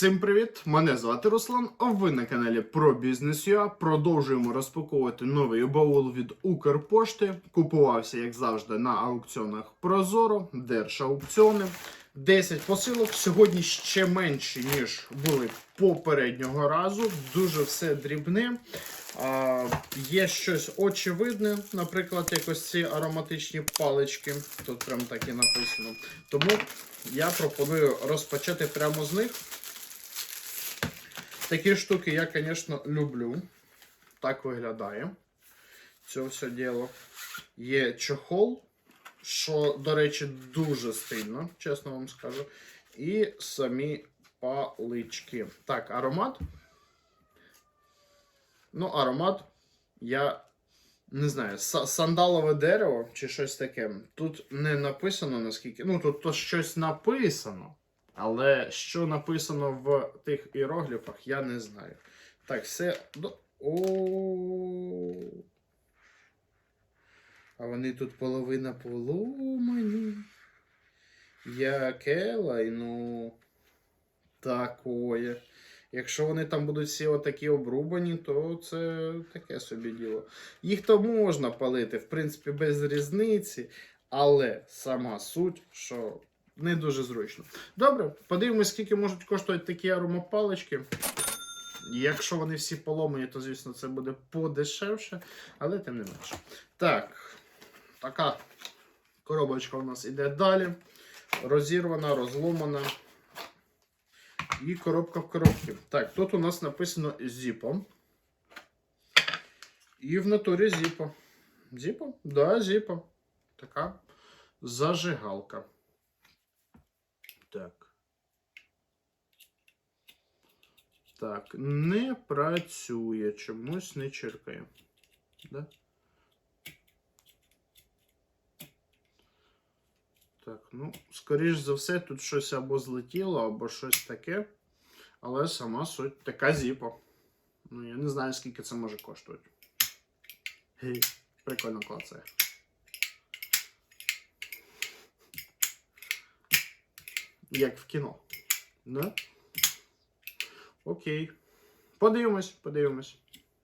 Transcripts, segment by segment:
Всім привіт! Мене звати Руслан. а Ви на каналі про бізнес.ua. Продовжуємо розпаковувати новий баул від Укрпошти. Купувався, як завжди, на аукціонах Прозоро, Держаукціони. 10 посилок. Сьогодні ще менші, ніж були попереднього разу. Дуже все дрібне. А, є щось очевидне, наприклад, якось ці ароматичні палички. Тут прям так і написано. Тому я пропоную розпочати прямо з них. Такі штуки я, звісно, люблю. Так виглядає. Це все діло. Є чохол, що, до речі, дуже стильно, чесно вам скажу. І самі палички. Так, аромат. Ну, аромат. Я не знаю, сандалове дерево чи щось таке. Тут не написано наскільки. Ну, тут щось написано. Але що написано в тих іерогліфах, я не знаю. Так, все. О. А вони тут половина поломані. Яке лайно. Такое. Якщо вони там будуть всі отакі обрубані, то це таке собі діло. Їх то можна палити, в принципі, без різниці, але сама суть, що не дуже зручно. Добре, подивимось, скільки можуть коштувати такі аромапалички. Якщо вони всі поломані, то звісно це буде подешевше, але тим не менше. Так, така коробочка у нас іде далі. Розірвана, розломана. І коробка в коробці. Так, тут у нас написано Zippo. І в натурі Zippo. Zippo? Да, Zippo. Така зажигалка. Так, не працює, чомусь не черкає. Да? Так, ну, скоріш за все, тут щось або злетіло, або щось таке. Але сама суть така зіпа. Ну, я не знаю, скільки це може коштувати. Гей, прикольно клацає. Як в кіно. Да? Окей. Подивимось, подивимось.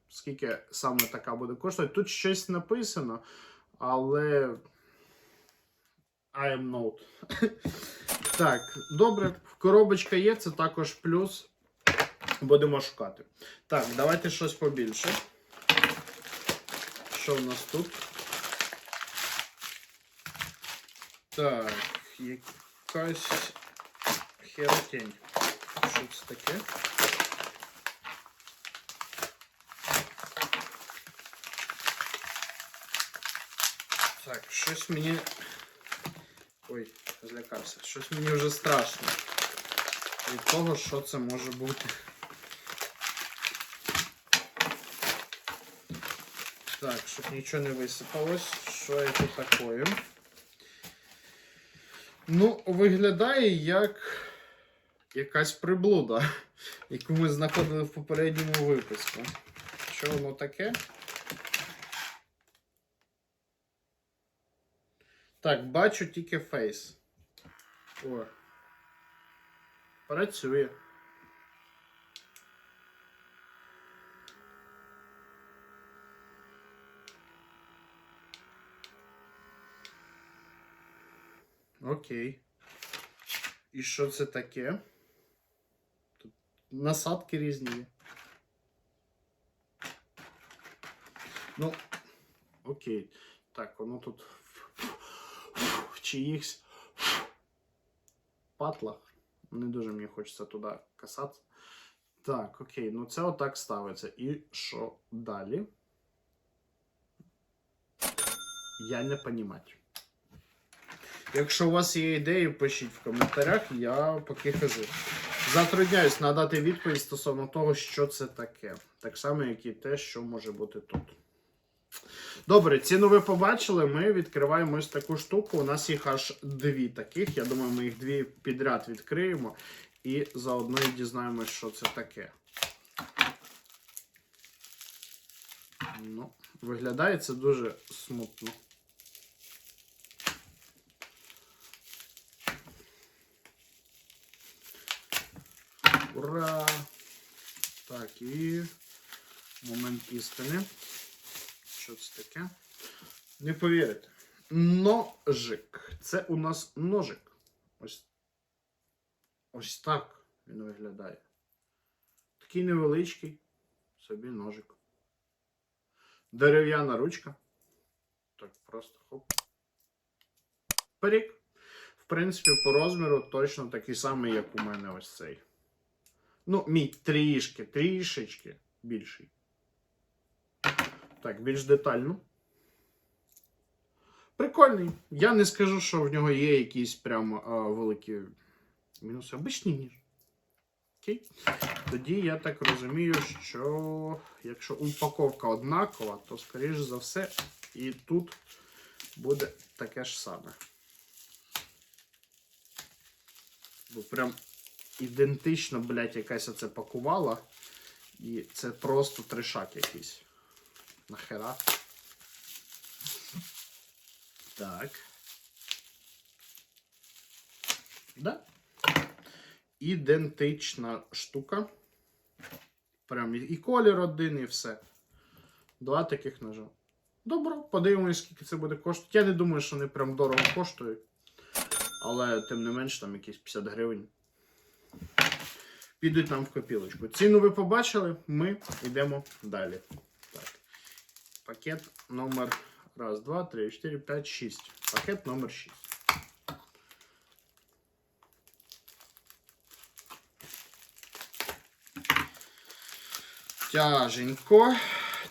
Скільки саме така буде коштувати. Тут щось написано, але. I am not. так, добре. Коробочка є, це також плюс. Будемо шукати. Так, давайте щось побільше. Що в нас тут? Так, якась херотень. Що це таке? Так, щось мені. Ой, злякався. Щось мені вже страшно. Від того, що це може бути. Так, щоб нічого не висипалось. Що це таке? Ну, виглядає як якась приблуда, яку ми знаходили в попередньому випуску. Що воно таке? Так, бачу тільки фейс. О. Працює. Окей. І що це таке? Тут насадки різні. Ну, окей. Так, воно тут чиїхсь патлах. Не дуже мені хочеться туди касатися. Так, окей, ну це отак ставиться. І що далі? Я не понімаю. Якщо у вас є ідеї, пишіть в коментарях, я поки хожу. Затрудняюсь надати відповідь стосовно того, що це таке. Так само, як і те, що може бути тут. Добре, ціну ви побачили. Ми відкриваємо ось таку штуку. У нас їх аж дві таких. Я думаю, ми їх дві підряд відкриємо і заодно і дізнаємось, що це таке. Ну, виглядає це дуже смутно. Ура! Так, і момент істини. Що це таке? Не повірите. Ножик. Це у нас ножик. Ось. Ось так він виглядає. Такий невеличкий собі ножик. Дерев'яна ручка. Так, просто хоп. Перік. В принципі, по розміру точно такий самий, як у мене ось цей. Ну, мій трішки, трішечки більший. Так, більш детально. Прикольний. Я не скажу, що в нього є якісь прямо а, великі мінуси. Обичний ніж. Окей. Тоді я так розумію, що якщо упаковка однакова, то, скоріш за все, і тут буде таке ж саме. Бо прям ідентично, блядь, якась оце пакувала. І це просто трешак якийсь. Нахера. Так. Да. Ідентична штука. Прям і- колір один, і все. Два таких ножа. Добре, подивимось, скільки це буде коштувати. Я не думаю, що вони прям дорого коштують. Але тим не менш, там якісь 50 гривень. Підуть нам в копілочку. Ціну ви побачили, ми йдемо далі. Пакет номер раз, два, три, чотири, п'ять, шість. Пакет номер 6. Тяженько.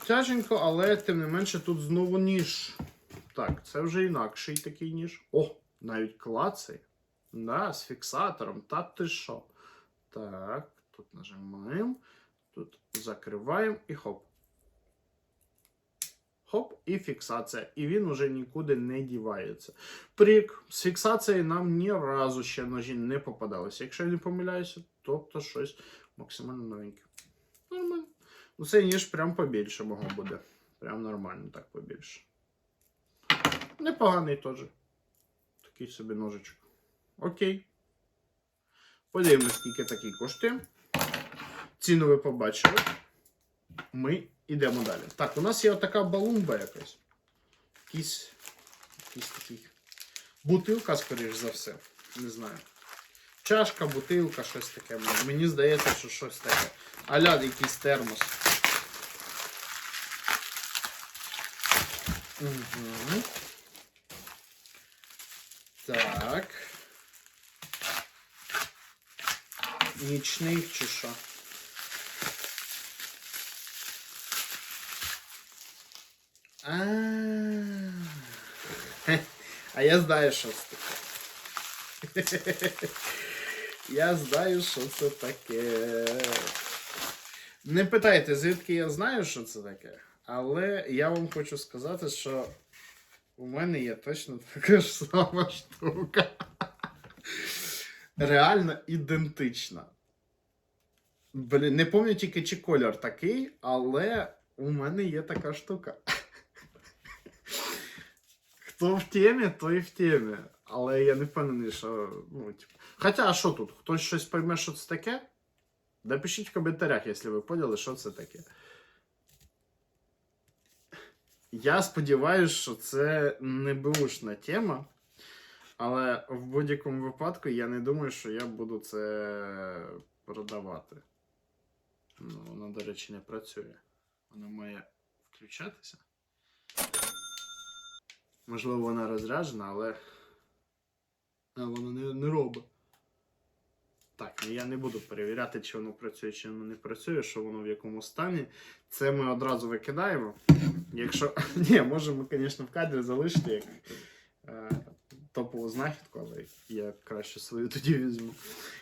Тяженько, але тим не менше тут знову ніж. Так, це вже інакший такий ніж. О, навіть клацає. Да, з фіксатором. Та ти що? Так, тут нажимаємо, тут закриваємо і хоп. Хоп, і фіксація. І він уже нікуди не дівається. Прик, з фіксацією нам ні разу ще ножі не попадалися. Якщо я не помиляюся, тобто щось максимально новеньке. Нормально. Ну, цей ніж прям побільше мого буде. Прям нормально так побільше. Непоганий теж. Такий собі ножичок. Окей. Подивимось, скільки такий коштує. Ціну ви побачили. Ми йдемо далі. Так, у нас є така балумба якась. Якийсь, якийсь такий. Бутилка, скоріш за все. Не знаю. Чашка, бутилка, щось таке. Мені здається, що щось таке. Аля якийсь термос. Угу. Так. Нічний чи що? А. Хе, А я знаю, що це таке. Я знаю, що це таке. Не питайте, звідки я знаю, що це таке. Але я вам хочу сказати, що у мене є точно така ж сама штука. Реально ідентична. Блін, не пам'ятаю тільки чи колір такий, але у мене є така штука. Хто в темі, той в темі. Але я не впевнений, що. Ну, типу. Хоча, а що тут? Хтось щось пойме, що це таке? Напишіть в коментарях, якщо ви поняли, що це таке. Я сподіваюся, що це не бушна тема. Але в будь-якому випадку я не думаю, що я буду це продавати. Ну, воно, до речі, не працює. Воно має включатися. Можливо, вона розряджена, але. А воно не, не робить. Так, ну я не буду перевіряти, чи воно працює, чи воно не працює, що воно в якому стані. Це ми одразу викидаємо. Якщо. Ні, можемо, звісно, в кадрі залишити як е, топову знахідку, але я краще свою тоді візьму.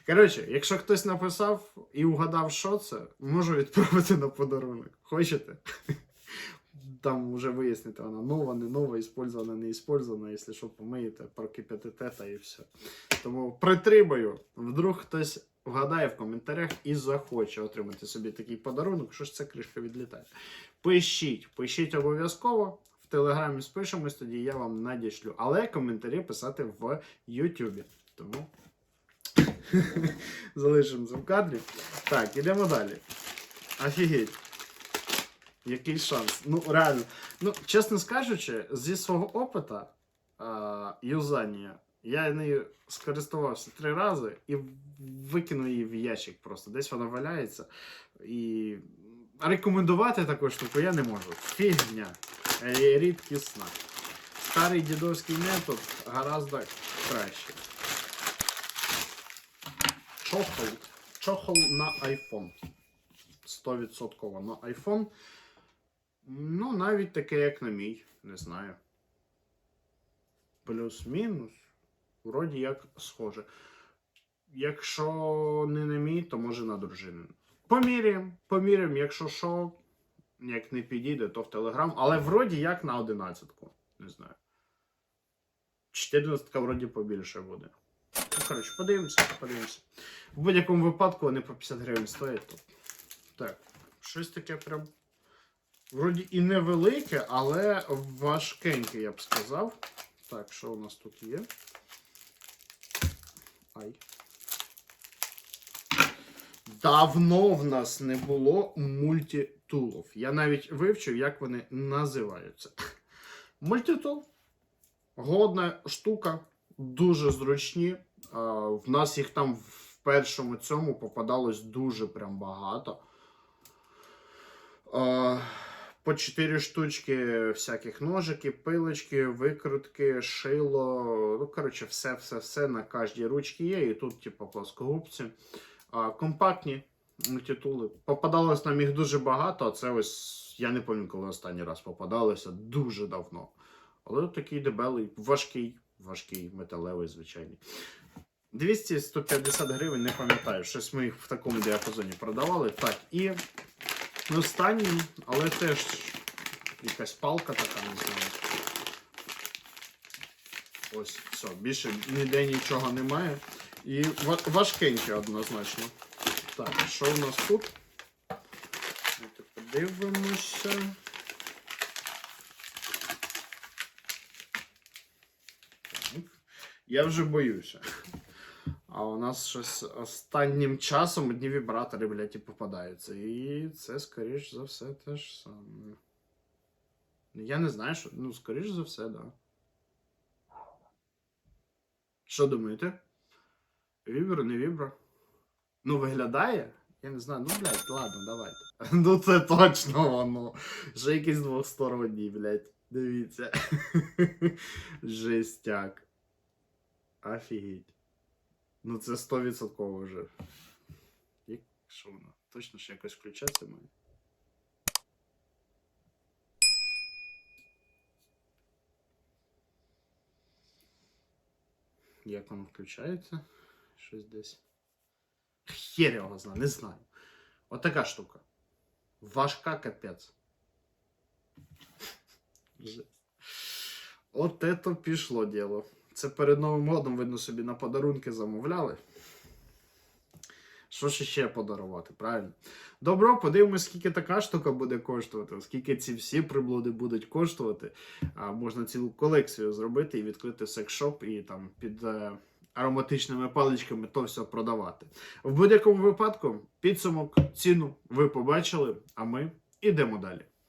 Коротше, якщо хтось написав і угадав, що це, можу відправити на подарунок. Хочете? Там вже вияснити, вона нова, не нова, іспользована, не іспользована, якщо що, помиєте, прокип'ятите та і все. Тому притримаю, вдруг хтось вгадає в коментарях і захоче отримати собі такий подарунок, що ж ця кришка відлітає. Пишіть, пишіть обов'язково. В телеграмі спишемось, тоді я вам надішлю. Але коментарі писати в Ютубі. Тому Залишимося в кадрі. Так, ідемо далі. Офігеть. Який шанс. Ну, реально. Ну, чесно скажучи, зі свого опита юзання, я нею скористувався три рази і викинув її в ящик просто. Десь вона валяється. І рекомендувати таку штуку я не можу. Фігня. Е, Рідкісна. Старий дідовський метод гораздо краще. Чохол. Чохол на iPhone. 100% на iPhone. Ну, навіть таке, як на мій, не знаю. Плюс-мінус. Вроді як схоже. Якщо не на мій, то може на дружину. Поміряємо, поміряємо, якщо що, як не підійде, то в Телеграм. Але вроді як на 11. Не знаю. 14 вроді побільше буде. Ну, коротше, подивимося, подивимося. В будь-якому випадку вони по 50 гривень стоять. То... Так, щось таке прям. Вроді і невелике, але важкеньке, я б сказав. Так, що у нас тут є? Ай. Давно в нас не було мультитулов. Я навіть вивчив, як вони називаються. Мультитул. Годна штука, дуже зручні. В нас їх там в першому цьому попадалось дуже прям багато. По 4 штучки всяких ножиків, пилочки, викрутки, шило. Ну, коротше, все, все, все на кожній ручці є. І тут, типу, плоскогубці. А, компактні мультитули. Попадалось нам їх дуже багато, а це ось я не пам'ятаю, коли останній раз попадалося дуже давно. Але такий дебелий, важкий, важкий, металевий, звичайний. 200-150 гривень, не пам'ятаю, щось ми їх в такому діапазоні продавали. Так, і останній, але теж якась палка така, не знаю. Ось, все, більше ніде нічого немає. І ва- важкеньке однозначно. Так, що у нас тут? Давайте подивимося. Так. Я вже боюся. А у нас щось останнім часом одні вібратори, блядь, і попадаються. І це, скоріш за все, те ж саме. Я не знаю, що. Ну, скоріш за все, да. Що думаєте? Вібро, не вібро? Ну, виглядає? Я не знаю, ну, блядь, ладно, давайте. Ну, це точно воно. Вже якийсь двосторонній, блядь. Дивіться. Жестяк. Офігеть. Ну, це 100% вже. Як що воно? Точно ще якось включатися має? Як воно включається? Щось десь. Хер його знає, не знаю. Отака штука. Важка капець. Жесть. От это пішло діло. Це перед Новим годом, видно, собі на подарунки замовляли. Що ж ще подарувати, правильно? Добро, подивимось, скільки така штука буде коштувати, скільки ці всі приблуди будуть коштувати. А, можна цілу колекцію зробити і відкрити секс-шоп і там під е, ароматичними паличками то все продавати. В будь-якому випадку підсумок, ціну ви побачили, а ми йдемо далі.